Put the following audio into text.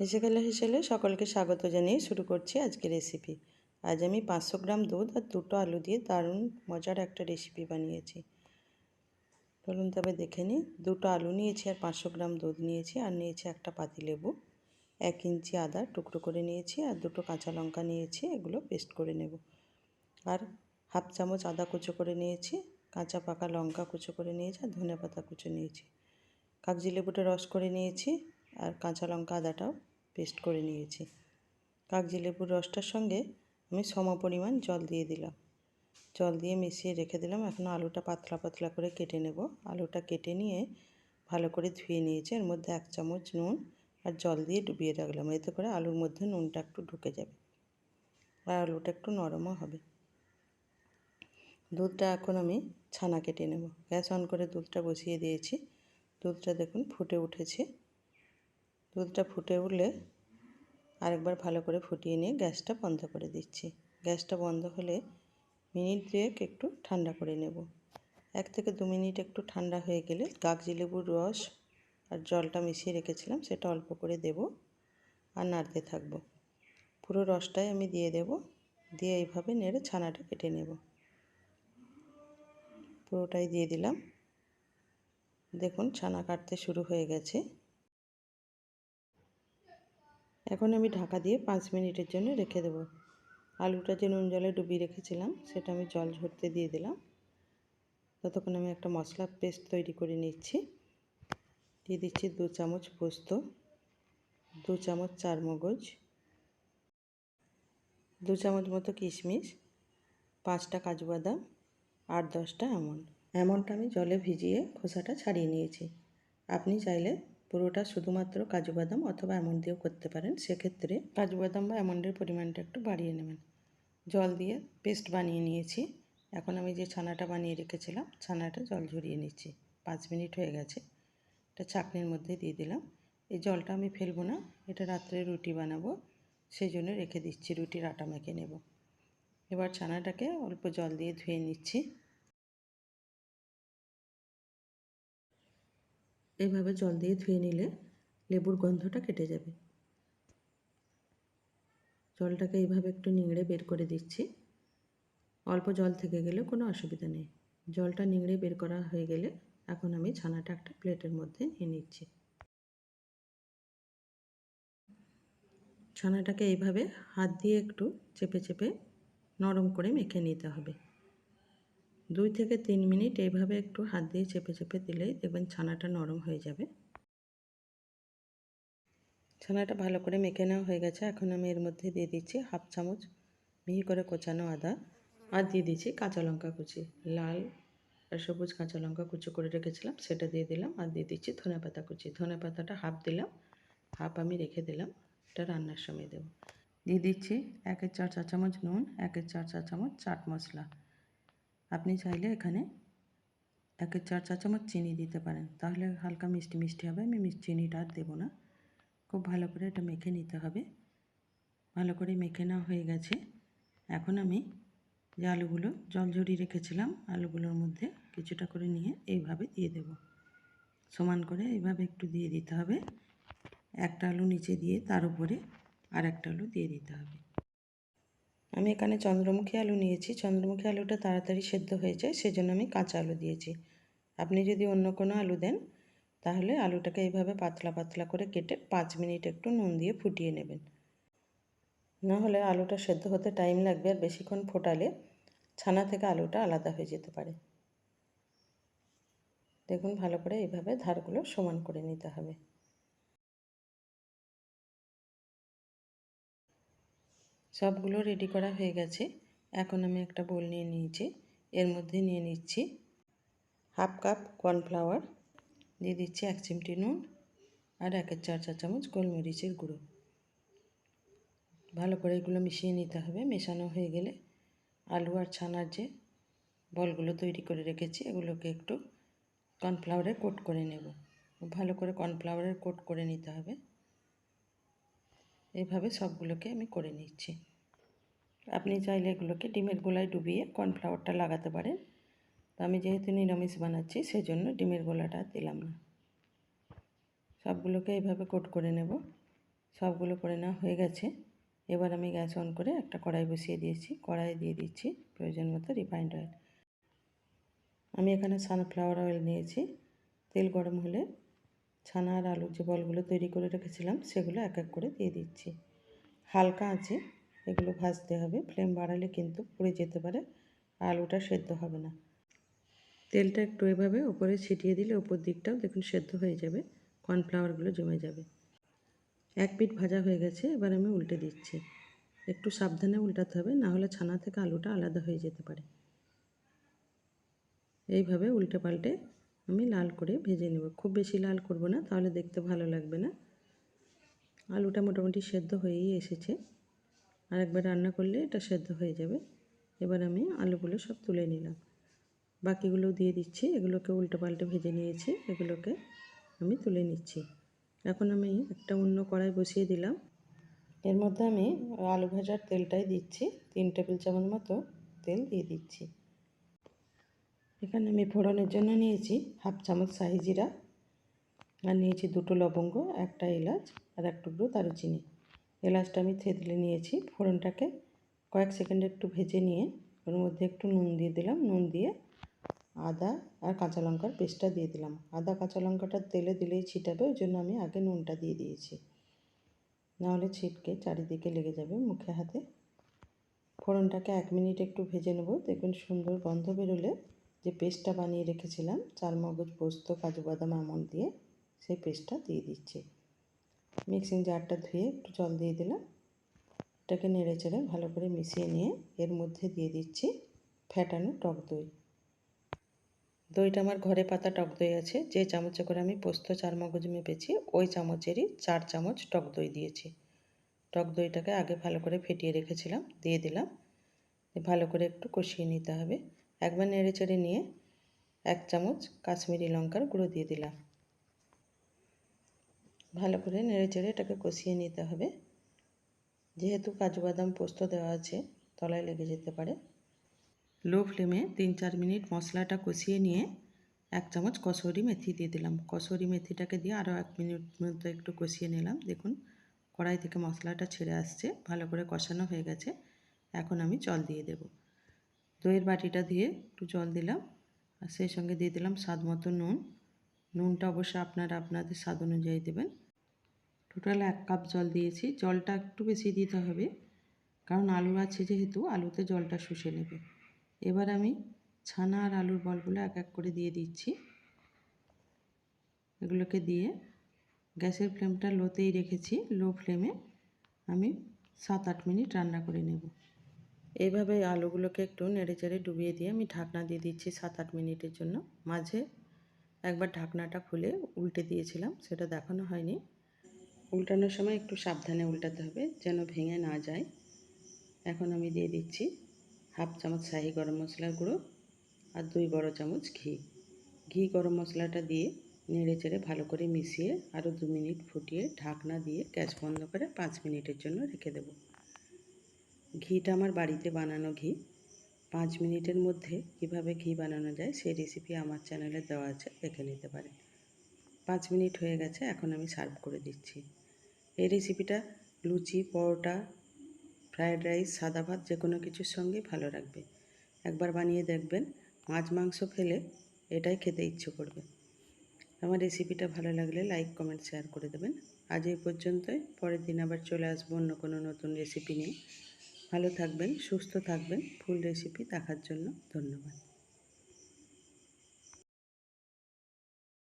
হেসে গেলে হেসেলে সকলকে স্বাগত জানিয়ে শুরু করছি আজকে রেসিপি আজ আমি পাঁচশো গ্রাম দুধ আর দুটো আলু দিয়ে দারুণ মজার একটা রেসিপি বানিয়েছি। চলুন তবে দেখে নিই। দুটো আলু নিয়েছি আর পাঁচশো গ্রাম দুধ নিয়েছি আর নিয়েছি একটা পাতি লেবু। এক ইঞ্চি আদা টুকরো করে নিয়েছি আর দুটো কাঁচা লঙ্কা নিয়েছি, এগুলো পেস্ট করে নেব। আর হাফ চামচ আদা কুচো করে নিয়েছি, কাঁচা পাকা লঙ্কা কুচো করে নিয়েছি আর ধনে পাতা কুচো নিয়েছি। কাগজি লেবুটা রস করে নিয়েছি আর কাঁচা লঙ্কা আদাটাও পেস্ট করে নিয়েছি। কাগজি লেবুর রসটার সঙ্গে আমি সম পরিমাণ জল দিয়ে দিলাম। জল দিয়ে মিশিয়ে রেখে দিলাম। এখন আলুটা পাতলা পাতলা করে কেটে নেব। আলুটা কেটে নিয়ে ভালো করে ধুয়ে নিয়েছি। এর মধ্যে এক চামচ নুন আর জল দিয়ে ডুবিয়ে রাখলাম। এতে করে আলুর মধ্যে নুনটা একটু ঢুকে যাবে আর আলুটা একটু নরমও হবে। দুধটা এখন আমি ছানা কেটে নেব। গ্যাস অন করে দুধটা বসিয়ে দিয়েছি। দুধটা দেখুন ফুটে উঠেছে। দুধটা ফুটে উঠলে আরেকবার ভালো করে ফুটিয়ে নিয়ে গ্যাসটা বন্ধ করে দিচ্ছি। গ্যাসটা বন্ধ হলে মিনিট দুয়েক একটু ঠান্ডা করে নেব। এক থেকে দু মিনিট একটু ঠান্ডা হয়ে গেলে কাগজি লেবুর রস আর জলটা মিশিয়ে রেখেছিলাম, সেটা অল্প করে দেব আর নাড়তে থাকব। পুরো রসটাই আমি দিয়ে দেব, দিয়ে এইভাবে নেড়ে ছানাটা কেটে নেব। পুরোটাই দিয়ে দিলাম। দেখুন ছানা কাটতে শুরু হয়ে গেছে। এখন আমি ঢাকা দিয়ে পাঁচ মিনিটের জন্য রেখে দেবো। আলুটা যে নুন জলে ডুবিয়ে রেখেছিলাম, সেটা আমি জল ঝরতে দিয়ে দিলাম। ততক্ষণ আমি একটা মশলা পেস্ট তৈরি করে নিচ্ছি। দিয়ে দিচ্ছি দু চামচ পোস্ত, দু চামচ চার মগজ দু চামচ মতো কিশমিশ, পাঁচটা কাজু বাদাম আট দশটা এমন এমনটা আমি জলে ভিজিয়ে খোসাটা ছাড়িয়ে নিয়েছি। আপনি চাইলে পুরোটা শুধুমাত্র কাজু বাদাম অথবা এমন দিয়েও করতে পারেন। সেক্ষেত্রে কাজু বাদাম বা এমনডের পরিমাণটা একটু বাড়িয়ে নেবেন। জল দিয়ে পেস্ট বানিয়ে নিয়েছি। এখন আমি যে ছানাটা বানিয়ে রেখেছিলাম, ছানাটা জল ঝরিয়ে নিচ্ছি। পাঁচ মিনিট হয়ে গেছে। এটা চাকনির মধ্যে দিয়ে দিলাম। এই জলটা আমি ফেলব না, এটা রাত্রে রুটি বানাবো, সেই জন্য রেখে দিচ্ছি। রুটির আটা মেখে নেব। এবার ছানাটাকে অল্প জল দিয়ে ধুয়ে নিচ্ছি। এইভাবে জল দিয়ে ধুয়ে নিলে লেবুর গন্ধটা কেটে যাবে। জলটাকে এইভাবে একটু নিংড়ে বের করে দিচ্ছি। অল্প জল থেকে গেলে কোনো অসুবিধা নেই। জলটা নিংড়ে বের করা হয়ে গেলে এখন আমি ছানাটা একটা প্লেটের মধ্যে নিয়ে নিচ্ছি। ছানাটাকে এইভাবে হাত দিয়ে একটু চেপে চেপে নরম করে মেখে নিতে হবে। দুই থেকে তিন মিনিট এইভাবে একটু হাত দিয়ে চেপে চেপে দিলেই দেখবেন ছানাটা নরম হয়ে যাবে। ছানাটা ভালো করে মেখে নেওয়া হয়ে গেছে। এখন আমি এর মধ্যে দিয়ে দিচ্ছি হাফ চামচ মিহি করে কোচানো আদা আর দিয়ে দিচ্ছি কাঁচা লঙ্কা কুচি। লাল আর সবুজ কাঁচা লঙ্কা কুচি করে রেখেছিলাম, সেটা দিয়ে দিলাম আর দিয়ে দিচ্ছি ধনে পাতা কুচি। ধনে পাতাটা হাফ দিলাম, হাফ আমি রেখে দিলাম, এটা রান্নার সময় দেবো। দিয়ে দিচ্ছি একের চার চা চামচ নুন, একের চার চা চামচ চাট মশলা। আপনি চাইলে এখানে একের চার চা চামচ চিনি দিতে পারেন। তাহলে হালকা মিষ্টি মিষ্টি হবে, আমি চিনিটা আর দেবো না। খুব ভালো করে এটা মেখে নিতে হবে। ভালো করে মেখে নেওয়া হয়ে গেছে। এখন আমি যে আলুগুলো জল ঝরিয়ে রেখেছিলাম, আলুগুলোর মধ্যে কিছুটা করে নিয়ে এইভাবে দিয়ে দেব। সমান করে এইভাবে একটু দিয়ে দিতে হবে। একটা আলু নিচে দিয়ে তার উপরে আর একটা আলু দিয়ে দিতে হবে। আমি এখানে চন্দ্রমুখী আলু নিয়েছি। চন্দ্রমুখী আলুটা তাড়াতাড়ি সেদ্ধ হয়ে যায়, সেজন্য আমি কাঁচা আলু দিয়েছি। আপনি যদি অন্য কোনো আলু দেন, তাহলে আলুটাকে এইভাবে পাতলা পাতলা করে কেটে পাঁচ মিনিট একটু নুন দিয়ে ফুটিয়ে নেবেন। না হলে আলুটা সেদ্ধ হতে টাইম লাগবে আর বেশিক্ষণ ফোটালে ছানা থেকে আলুটা আলাদা হয়ে যেতে পারে। দেখুন, ভালো করে এইভাবে ধারগুলো সমান করে নিতে হবে। সবগুলো রেডি করা হয়ে গেছে। এখন আমি একটা বোল নিয়ে নিয়েছি। এর মধ্যে নিয়ে নিচ্ছি হাফ কাপ কর্নফ্লাওয়ার দিয়ে দিচ্ছি এক চিমটি নুন আর একের চার চা চামচ গোলমরিচের গুঁড়ো। ভালো করে এগুলো মিশিয়ে নিতে হবে। মেশানো হয়ে গেলে আলু আর ছানার যে বলগুলো তৈরি করে রেখেছি, এগুলোকে একটু কর্নফ্লাওয়ারে কোট করে নেব। ভালো করে কর্নফ্লাওয়ারের কোট করে নিতে হবে। এইভাবে সবগুলোকে আমি করে নিচ্ছি। আপনি চাইলে এগুলোকে ডিমের গোলায় ডুবিয়ে কর্নফ্লাওয়ারটা লাগাতে পারেন। তো আমি যেহেতু নিরামিষ বানাচ্ছি সেই জন্য ডিমের গোলাটা দিলাম না। সবগুলোকে এইভাবে কোট করে নেব। সবগুলো করে নেওয়া হয়ে গেছে। এবার আমি গ্যাস অন করে একটা কড়াই বসিয়ে দিয়েছি। কড়াই দিয়ে দিচ্ছি প্রয়োজন মতো রিফাইন্ড অয়েল। আমি এখানে সানফ্লাওয়ার অয়েল নিয়েছি। তেল গরম হলে ছানা আর আলুর যে বলগুলো তৈরি করে রেখেছিলাম, সেগুলো এক এক করে দিয়ে দিচ্ছি। হালকা আছে এগুলো ভাজতে হবে। ফ্লেম বাড়ালে কিন্তু পুড়ে যেতে পারে, আলুটা সেদ্ধ হবে না। তেলটা একটু এভাবে ওপরে ছিটিয়ে দিলে ওপর দিকটাও দেখুন সেদ্ধ হয়ে যাবে, কর্নফ্লাওয়ারগুলো জমে যাবে। এক পিঠ ভাজা হয়ে গেছে, এবার আমি উল্টে দিচ্ছি। একটু সাবধানে উল্টাতে হবে, না হলে ছানা থেকে আলুটা আলাদা হয়ে যেতে পারে। এইভাবে উল্টে পাল্টে আমি লাল করে ভেজে নেব। খুব বেশি লাল করব না, তাহলে দেখতে ভালো লাগবে না। আলুটা মোটামুটি সেদ্ধ হয়েই এসেছে। আর একবার রান্না করলে এটা সেদ্ধ হয়ে যাবে। এবার আমি আলুগুলো সব তুলে নিলাম। বাকিগুলো দিয়ে দিচ্ছি। এগুলোকে উল্টো পাল্টে ভেজে নিয়েছি। এগুলোকে আমি তুলে নিচ্ছি। এখন আমি একটা অন্য কড়াই বসিয়ে দিলাম। এর মধ্যে আমি আলু ভাজার তেলটাই দিচ্ছি। তিন টেবিল চামচ মতো তেল দিয়ে দিচ্ছি। এখানে আমি ফোড়নের জন্য নিয়েছি হাফ চামচ শাহি জিরা। আর নিয়েছি দুটো লবঙ্গ, একটা এলাচ আর এক টুকরো দারুচিনি। এলাচটা আমি থেতলে নিয়েছি ফোড়নটাকে। কয়েক সেকেন্ড একটু ভেজে নিয়ে ওর মধ্যে একটু নুন দিয়ে দিলাম। নুন দিয়ে আদা আর কাঁচা লঙ্কার পেস্টটা দিয়ে দিলাম। আদা, কাঁচা লঙ্কাটা তেলে দিলেই ছিটাবে, ওই জন্য আমি আগে নুনটা দিয়ে দিয়েছি। নাহলে ছিটকে চারিদিকে লেগে যাবে মুখে, হাতে। ফোড়নটাকে এক মিনিট একটু ভেজে নেব। দেখবেন সুন্দর গন্ধ বেরোলে যে পেস্টটা বানিয়ে রেখেছিলাম, চার মগজ পোস্ত, কাজু বাদাম, আমন্ড দিয়ে সেই পেস্টটা দিয়ে দিচ্ছি। মিক্সিং জারটা ধুয়ে একটু জল দিয়ে দিলাম। এটাকে নেড়ে চেড়ে ভালো করে মিশিয়ে নিয়ে এর মধ্যে দিয়ে দিচ্ছি ফ্যাটানো টক দই। দইটা আমার ঘরে পাতা টক দই আছে, যে চামচে করে আমি পোস্ত, চার মগজ মেপেছি, ওই চামচেরই চার চামচ টক দই দিয়েছি। টক দইটাকে আগে ভালো করে ফেটিয়ে রেখেছিলাম, দিয়ে দিলাম। ভালো করে একটু কষিয়ে নিতে হবে। একবার নেড়ে চেড়ে নিয়ে এক চামচ কাশ্মীরি লঙ্কার গুঁড়ো দিয়ে দিলাম। ভালো করে নেড়ে চেড়ে এটাকে কষিয়ে নিতে হবে। যেহেতু কাজু বাদাম পোস্ত দেওয়া আছে, তলায় লেগে যেতে পারে। লো ফ্লেমে তিন চার মিনিট মশলাটা কষিয়ে নিয়ে এক চামচ কসুরি মেথি দিয়ে দিলাম। কসুরি মেথিটাকে দিয়ে আরও এক মিনিট মতো একটু কষিয়ে নিলাম। দেখুন, কড়াই থেকে মশলাটা ছেড়ে আসছে, ভালো করে কষানো হয়ে গেছে। এখন আমি জল দিয়ে দেব। দইয়ের বাটিটা দিয়ে একটু জল দিলাম আর সেই সঙ্গে দিয়ে দিলাম স্বাদ মতো নুন। নুনটা অবশ্য আপনারা আপনাদের স্বাদ অনুযায়ী দেবেন। টোটাল এক কাপ জল দিয়েছি। জলটা একটু বেশি দিতে হবে, কারণ আলু আছে যেহেতু, আলুতে জলটা শুষে নেবে। এবার আমি ছানা আর আলুর বলগুলো এক এক করে দিয়ে দিচ্ছি। এগুলোকে দিয়ে গ্যাসের ফ্লেমটা লোতেই রেখেছি। লো ফ্লেমে আমি সাত আট মিনিট রান্না করে নেব। এইভাবে আলুগুলোকে একটু নেড়ে চেড়ে ডুবিয়ে দিয়ে আমি ঢাকনা দিয়ে দিচ্ছি সাত আট মিনিটের জন্য। মাঝে একবার ঢাকনাটা খুলে উল্টে দিয়েছিলাম, সেটা দেখানো হয়নি। উল্টানোর সময় একটু সাবধানে উল্টাতে হবে যেন ভেঙে না যায়। এখন আমি দিয়ে দিচ্ছি হাফ চামচ শাহি গরম মশলার গুঁড়ো আর দুই বড় চামচ ঘি। ঘি গরম মশলাটা দিয়ে নেড়ে চেড়ে ভালো করে মিশিয়ে আরও দু মিনিট ফুটিয়ে ঢাকনা দিয়ে গ্যাস বন্ধ করে পাঁচ মিনিটের জন্য রেখে দেব। ঘিটা আমার বাড়িতে বানানো ঘি। পাঁচ মিনিটের মধ্যে কীভাবে ঘি বানানো যায় সেই রেসিপি আমার চ্যানেলে দেওয়া আছে, দেখে নিতে পারেন। পাঁচ মিনিট হয়ে গেছে, এখন আমি সার্ভ করে দিচ্ছি। এই রেসিপিটা লুচি, পরোটা ফ্রায়েড রাইস সাদা ভাত যে কোনো কিছুর সঙ্গেই ভালো রাখবে একবার বানিয়ে দেখবেন, মাছ, মাংস ফেলে এটাই খেতে ইচ্ছে করবে। আমার রেসিপিটা ভালো লাগলে লাইক কমেন্ট শেয়ার করে দেবেন। আজ এই পর্যন্তই, পরের দিন আবার চলে আসব অন্য কোনো নতুন রেসিপি নিয়ে। ভালো থাকবেন সুস্থ থাকবেন। ফুল রেসিপি দেখার জন্য ধন্যবাদ।